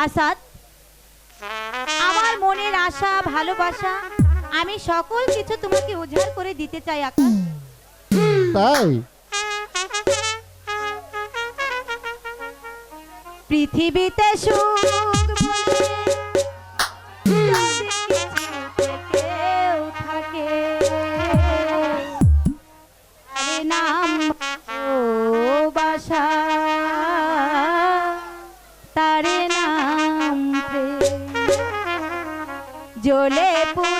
আসাদ? আমার মনের আশা ভালোবাসা আমি সকল কিছু তোমাকে উজাড় করে দিতে চাই আকাশ। তাই? পৃথিবীতে সুখ জ্বলে পুড়ে